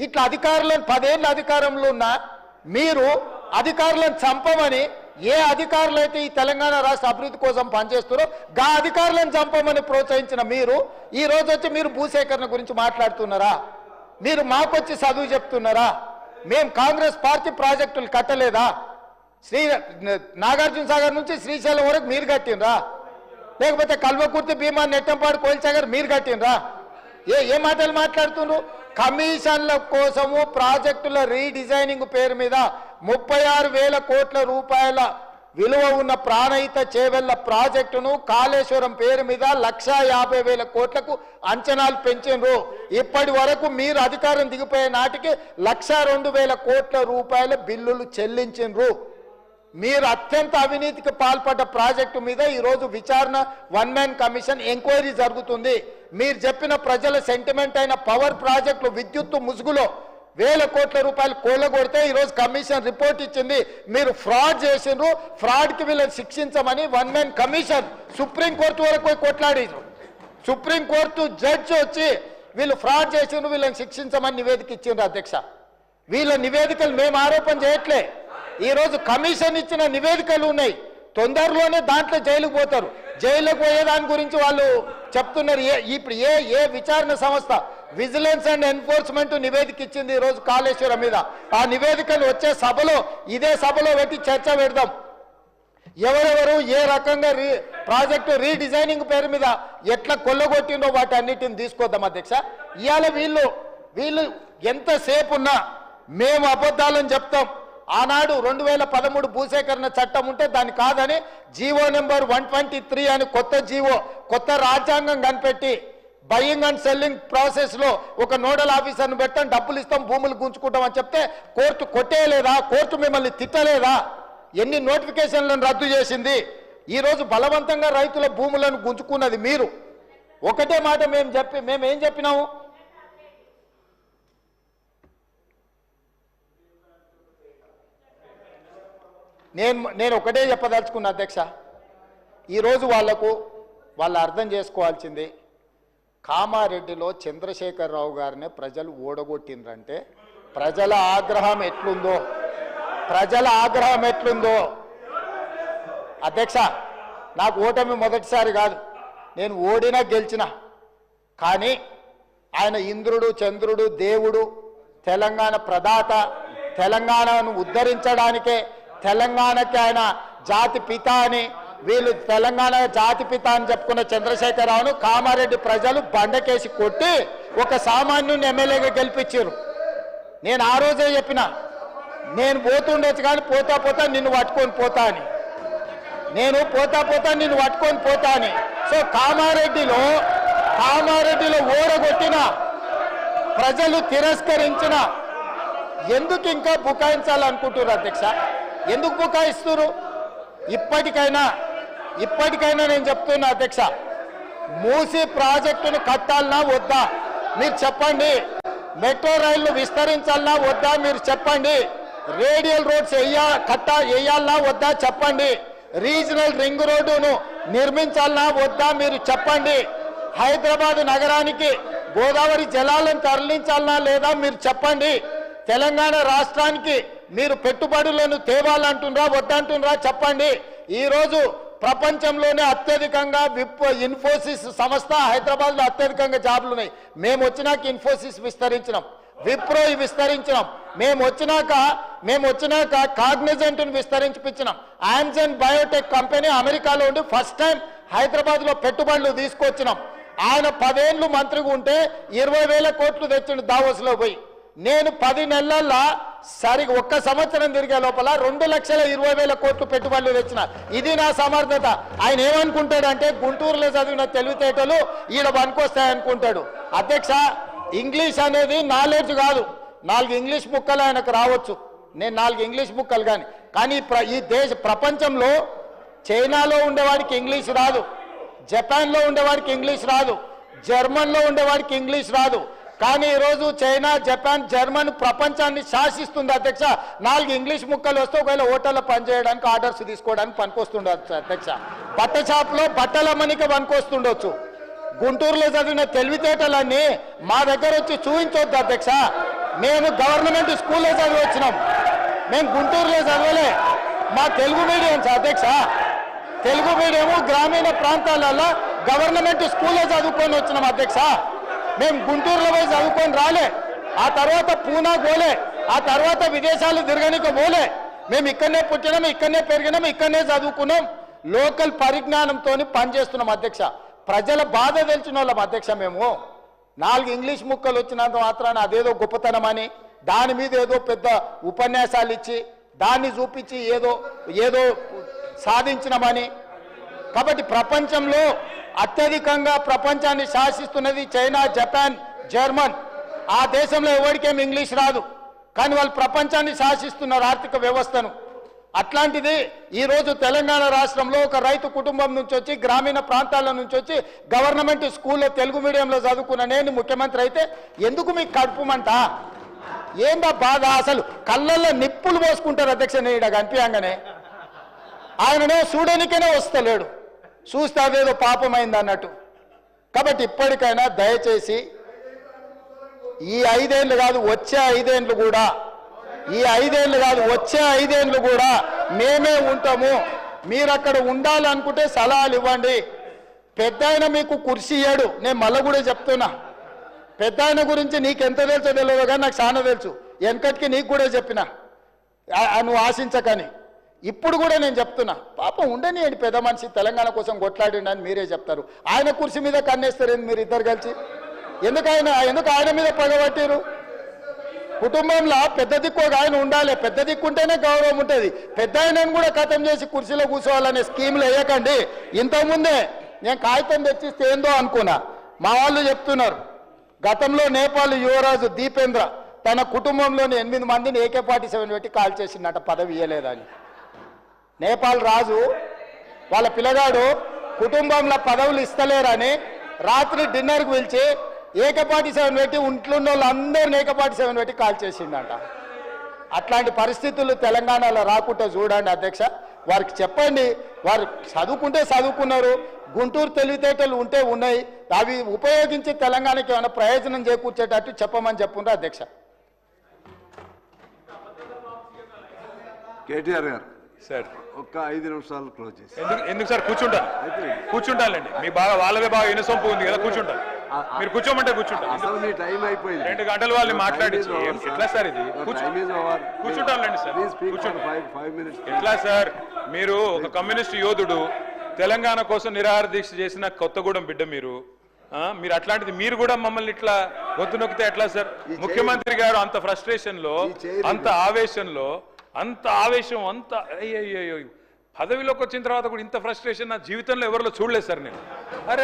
ఇట్లా అధికారులను పదేళ్ళ అధికారంలో ఉన్న మీరు అధికారులను చంపమని ఏ అధికారులు అయితే ఈ తెలంగాణ రాష్ట్ర అభివృద్ధి కోసం పనిచేస్తారో గా అధికారులను చంపమని ప్రోత్సహించిన మీరు ఈ రోజు వచ్చి మీరు భూసేకరణ గురించి మాట్లాడుతున్నారా? మీరు మాకొచ్చి చదువు చెప్తున్నారా? మేము కాంగ్రెస్ పార్టీ ప్రాజెక్టులు కట్టలేదా? శ్రీ నాగార్జున సాగర్ నుంచి శ్రీశైలం వరకు మీరు కట్టినరా లేకపోతే కల్వకుర్తి భీమా నెట్టంపాడు కోల్చాగర్ మీరు కట్టినరా ఏ ఏ మాటలు మాట్లాడుతున్నారు కమిషన్ల కోసము ప్రాజెక్టుల రీడిజైనింగ్ పేరు మీద ముప్పై ఆరు వేల కోట్ల రూపాయల విలువ ఉన్న ప్రాణహిత చేవెళ్ళ ప్రాజెక్టును కాళేశ్వరం పేరు మీద లక్షా యాభై వేల కోట్లకు అంచనాలు పెంచిండ్రు. ఇప్పటి వరకు మీరు అధికారం దిగిపోయే నాటికి లక్ష రెండు వేల కోట్ల రూపాయల బిల్లులు చెల్లించిండ్రు. మీరు అత్యంత అవినీతికి పాల్పడ్డ ప్రాజెక్టు మీద ఈరోజు విచారణ వన్ మ్యాన్ కమిషన్ ఎంక్వైరీ జరుగుతుంది. మీరు చెప్పిన ప్రజల సెంటిమెంట్ అయిన పవర్ ప్రాజెక్టులు విద్యుత్తు ముసుగులో వేల కోట్ల రూపాయలు కూలగొడితే ఈరోజు కమిషన్ రిపోర్ట్ ఇచ్చింది. మీరు ఫ్రాడ్ చేసిండ్రు ఫ్రాడ్కి వీళ్ళని శిక్షించమని one man commission supreme court వరకు పోయి కొట్లాడిండ్రు. సుప్రీంకోర్టు జడ్జి వచ్చి వీళ్ళు ఫ్రాడ్ చేసిండ్రు వీళ్ళని శిక్షించమని నివేదిక ఇచ్చిండ్రు అధ్యక్ష. వీళ్ళ నివేదికలు మేము ఆరోపణ చేయట్లే. ఈరోజు కమిషన్ ఇచ్చిన నివేదికలు ఉన్నాయి. తొందరలోనే దాంట్లో జైలుకు పోతారు. జైలుకు పోయేదాని గురించి వాళ్ళు చెప్తున్నారు. ఏ ఇప్పుడు ఏ ఏ విచారణ సంస్థ విజిలెన్స్ అండ్ ఎన్ఫోర్స్మెంట్ నివేదిక ఇచ్చింది ఈ రోజు కాళేశ్వరం మీద. ఆ నివేదికలు వచ్చే సభలో ఇదే సభలో పెట్టి చర్చ పెడదాం. ఎవరెవరు ఏ రకంగా రీ ప్రాజెక్టు రీడిజైనింగ్ పేరు మీద ఎట్లా కొల్లగొట్టిందో వాటి అన్నిటిని తీసుకొద్దాం అధ్యక్ష. ఇవాళ వీళ్ళు వీళ్ళు ఎంతసేపు ఉన్నా మేము అబద్ధాలని చెప్తాం. ఆనాడు రెండు వేల పదమూడు భూసేకరణ చట్టం ఉంటే దాన్ని కాదని GO number one twenty three అని కొత్త జీవో కొత్త రాజ్యాంగం కనిపెట్టి బయింగ్ అండ్ సెల్లింగ్ ప్రాసెస్లో ఒక నోడల్ ఆఫీసర్ని పెట్టాం డబ్బులు ఇస్తాం భూములు గుంజుకుంటాం అని చెప్తే కోర్టు కొట్టేయలేదా? కోర్టు మిమ్మల్ని తిట్టలేదా? ఎన్ని నోటిఫికేషన్లను రద్దు చేసింది? ఈరోజు బలవంతంగా రైతుల భూములను గుంజుకున్నది మీరు. ఒకటే మాట మేము చెప్పి మేము ఏం చెప్పినాము? నేను నేను ఒకటే చెప్పదలుచుకున్నా అధ్యక్ష. ఈరోజు వాళ్ళకు వాళ్ళు అర్థం చేసుకోవాల్సింది కామారెడ్డిలో చంద్రశేఖరరావు గారిని ప్రజలు ఓడగొట్టిండ్రంటే ప్రజల ఆగ్రహం ఎట్లుందో ప్రజల ఆగ్రహం ఎట్లుందో. అధ్యక్ష నాకు ఓటమి మొదటిసారి కాదు నేను ఓడినా గెలిచిన. కానీ ఆయన ఇంద్రుడు చంద్రుడు దేవుడు తెలంగాణ ప్రదాత తెలంగాణను ఉద్ధరించడానికే తెలంగాణకి ఆయన జాతి పిత అని వీళ్ళు తెలంగాణ జాతి పిత అని చెప్పుకున్న చంద్రశేఖరరావును కామారెడ్డి ప్రజలు బండకేసి కొట్టి ఒక సామాన్యుని ఎమ్మెల్యేగా గెలిపించారు. నేను ఆ రోజే చెప్పిన నేను పోతుండొచ్చు కానీ పోతా పోతా నిన్ను పట్టుకొని పోతా అని. నేను పోతా పోతా నిన్ను పట్టుకొని పోతా అని. సో కామారెడ్డిలో కామారెడ్డిలో ఓడగొట్టిన ప్రజలు తిరస్కరించిన ఎందుకు ఇంకా బుకాయించాలనుకుంటున్నారు అధ్యక్ష? ఎందుకు బుకాయిస్తున్నారు ఇప్పటికైనా ఇప్పటికైనా నేను చెప్తున్నా అధ్యక్ష మూసి ప్రాజెక్టును కట్టాలనా వద్దా? మీరు చెప్పండి. మెట్రో రైళ్ళు విస్తరించాలనా వద్దా? మీరు చెప్పండి. రేడియల్ రోడ్స్ వేయ కట్ట వేయాలనా వద్దా? చెప్పండి. రీజనల్ రింగ్ రోడ్డును నిర్మించాలనా వద్దా? మీరు చెప్పండి. హైదరాబాద్ నగరానికి గోదావరి జలాలను తరలించాలనా లేదా? మీరు చెప్పండి. తెలంగాణ రాష్ట్రానికి మీరు పెట్టుబడులను తేవాలంటుండ్రా వద్దంటుండ్రా చెప్పండి. ఈరోజు ప్రపంచంలోనే అత్యధికంగా విప్ ఇన్ఫోసిస్ సంస్థ హైదరాబాద్లో అత్యధికంగా జాబులు ఉన్నాయి. మేము వచ్చినాక ఇన్ఫోసిస్ విస్తరించినాం. విప్రో విస్తరించినాం. మేము వచ్చినాక మేము వచ్చినాక కాగ్నిజెంట్ను విస్తరించిపించినాం. ఆంజన్ బయోటెక్ కంపెనీ అమెరికాలో ఉండి ఫస్ట్ టైం హైదరాబాద్లో పెట్టుబడులు తీసుకొచ్చినాం. ఆయన పదేళ్ళు మంత్రిగా ఉంటే ఇరవై వేల కోట్లు తెచ్చిండు దావోస్లో పోయి. నేను పది నెలల్లో సరి ఒక్క సంవత్సరం తిరిగే లోపల రెండు లక్షల ఇరవై వేల కోట్లు పెట్టుబడులు తెచ్చిన. ఇది నా సమర్థత. ఆయన ఏమనుకుంటాడంటే గుంటూరులో చదివిన తెలివితేటలు ఈడ పనికొస్తాయనుకుంటాడు. అధ్యక్ష ఇంగ్లీష్ అనేది నాలెడ్జ్ కాదు. నాలుగు ఇంగ్లీష్ ముక్కలు ఆయనకు రావచ్చు. నేను నాలుగు ఇంగ్లీష్ ముక్కలు కానీ కానీ ఈ ప్ర- ఈ దేశ ప్రపంచంలో చైనాలో ఉండేవాడికి ఇంగ్లీష్ రాదు. జపాన్లో ఉండేవాడికి ఇంగ్లీష్ రాదు. జర్మన్లో ఉండేవాడికి ఇంగ్లీష్ రాదు. కానీ ఈరోజు చైనా జపాన్ జర్మన్ ప్రపంచాన్ని శాసిస్తుంది అధ్యక్ష. నాలుగు ఇంగ్లీష్ ముక్కలు వస్తే ఒకవేళ హోటల్లో పనిచేయడానికి ఆర్డర్స్ తీసుకోవడానికి పనికొస్తుండొచ్చు అధ్యక్ష. బట్ట షాప్లో బట్టల మనికి పనికొస్తుండొచ్చు. గుంటూరులో చదివిన తెలివితేటలన్నీ మా దగ్గర వచ్చి చూపించొద్దు అధ్యక్ష. మేము గవర్నమెంట్ స్కూల్లో చదివి వచ్చినాం. మేము గుంటూరులో చదవలే. మా తెలుగు మీడియం అధ్యక్ష. తెలుగు మీడియము గ్రామీణ ప్రాంతాలలో గవర్నమెంట్ స్కూల్లో చదువుకొని వచ్చినాం అధ్యక్ష. మేము గుంటూరులో పోయి చదువుకొని రాలే. ఆ తర్వాత పూనా పోలే. ఆ తర్వాత విదేశాలు తిరగనికి పోలే. మేము ఇక్కడనే పుట్టినాం ఇక్కడనే పెరిగినాం ఇక్కడనే చదువుకున్నాం. లోకల్ పరిజ్ఞానంతో పనిచేస్తున్నాం అధ్యక్ష. ప్రజల బాధ తెలిసిన వాళ్ళం అధ్యక్ష మేము. నాలుగు ఇంగ్లీష్ ముక్కలు వచ్చినంత మాత్రాన అదేదో గొప్పతనం అని దాని మీద ఏదో పెద్ద ఉపన్యాసాలు ఇచ్చి దాన్ని చూపించి ఏదో ఏదో సాధించినమని. కాబట్టి ప్రపంచంలో అత్యధికంగా ప్రపంచాన్ని శాసిస్తున్నది చైనా జపాన్ జర్మన్. ఆ దేశంలో ఎవరికేం ఇంగ్లీష్ రాదు. కానీ వాళ్ళు ప్రపంచాన్ని శాసిస్తున్నారు ఆర్థిక వ్యవస్థను. అట్లాంటిది ఈరోజు తెలంగాణ రాష్ట్రంలో ఒక రైతు కుటుంబం నుంచి వచ్చి గ్రామీణ ప్రాంతాల నుంచి వచ్చి గవర్నమెంట్ స్కూల్లో తెలుగు మీడియంలో చదువుకున్న నేను ముఖ్యమంత్రి అయితే ఎందుకు మీకు కడుపుమంట ఏందా బాధ? అసలు కళ్ళల్లో నిప్పులు పోసుకుంటారు అధ్యక్ష నేను కనిపించగానే. ఆయననే చూడనికనే వస్తలేడు. చూస్తే అదేదో పాపమైంది అన్నట్టు కాబట్టి ఇప్పటికైనా దయచేసి ఈ ఐదేళ్ళు కాదు వచ్చే ఐదేళ్ళు కూడా ఈ ఐదేళ్ళు కాదు వచ్చే ఐదేళ్ళు కూడా మేమే ఉంటాము. మీరు అక్కడ ఉండాలనుకుంటే సలహాలు ఇవ్వండి. పెద్ద ఆయన మీకు కుర్చీ ఇయ్యాడు. నేను మళ్ళీ కూడా చెప్తున్నా. పెద్ద ఆయన గురించి నీకు ఎంత తెలుసో తెలియదు కానీ నాకు చాలా తెలుసు. వెనకటికి నీకు కూడా చెప్పిన. నువ్వు ఆశించకని. ఇప్పుడు కూడా నేను చెప్తున్నా పాపం ఉండనియండి పెద్ద మనిషి తెలంగాణ కోసం కొట్లాడిండి అని మీరే చెప్తారు. ఆయన కుర్చీ మీద కన్నేస్తారేంది మీరు ఇద్దరు కలిసి? ఎందుకు ఆయన ఎందుకు ఆయన మీద పగబట్టారు కుటుంబంలో పెద్ద దిక్కు ఆయన ఉండాలి పెద్ద దిక్కు ఉంటేనే గౌరవం ఉంటుంది. పెద్ద ఆయనను కూడా ఖతం చేసి కుర్చీలో కూర్చోవాలనే స్కీమ్లు వేయకండి. ఇంతకుముందే నేను కాగితం తెచ్చిస్తే ఏందో అనుకున్నా. మా వాళ్ళు చెప్తున్నారు గతంలో నేపాల్ యువరాజు దీపేంద్ర తన కుటుంబంలోని ఎనిమిది మందిని ఏకే ఫార్టీ సెవెన్ పెట్టి కాల్ చేసిందట పదవి ఇయ్యలేదని. నేపాల్ రాజు వాళ్ళ పిల్లగాడు కుటుంబంలో పదవులు ఇస్తలేరని రాత్రి డిన్నర్కి పిలిచి ఏకపాటి సెవెన్ పెట్టి ఉంట్లో ఉన్న వాళ్ళందరిని ఏకపాటి సెవెన్ పెట్టి కాల్ చేసిండంట. అట్లాంటి పరిస్థితులు తెలంగాణలో రాకుండా చూడండి అధ్యక్ష. వారికి చెప్పండి వారు చదువుకుంటే చదువుకున్నారు గుంటూరు తెలివితేటలు ఉంటే ఉన్నాయి అవి ఉపయోగించి తెలంగాణకి ఏమైనా ప్రయోజనం చేకూర్చేటట్టు చెప్పమని చెప్పుండ్రు అధ్యక్ష. కేటీఆర్ గారు. సార్. ఒక్క ఐదు నిమిషాలు క్లోజ్ చేసి. ఎందుకు ఎందుకు సార్? కూర్చుంటాను. కూర్చుంటానండి మీ బాగా వాళ్ళదే బాగా ఇనసొంపు ఉంది కదా కూర్చుంటాను. మీరు కూర్చోమంటే కూర్చుంటాను. అసలు మీ టైం అయిపోయింది. రెండు గంటలు వాళ్ళని మాట్లాడించి ఏం- ఎట్లా సార్ ఇది? కూర్చుంటానులేండి సార్. ఎట్లా సార్? మీరు ఒక కమ్యూనిస్ట్ యోధుడు తెలంగాణ కోసం నిరాహార దీక్ష చేసిన కొత్తగూడెం బిడ్డ మీరు. మీరు అట్లాంటిది మీరు కూడా మమ్మల్ని ఇట్లా గొంతు నొక్కితే ఎట్లా సార్? ముఖ్యమంత్రి గారు అంత ఫ్రస్ట్రేషన్లో అంత ఆవేశంలో అంత ఆవేశం అంత అయ్యో పదవిలోకి వచ్చిన తర్వాత కూడా ఇంత ఫ్రస్ట్రేషన్ నా జీవితంలో ఎవరిలో చూడలేదు సార్ నేను. అరే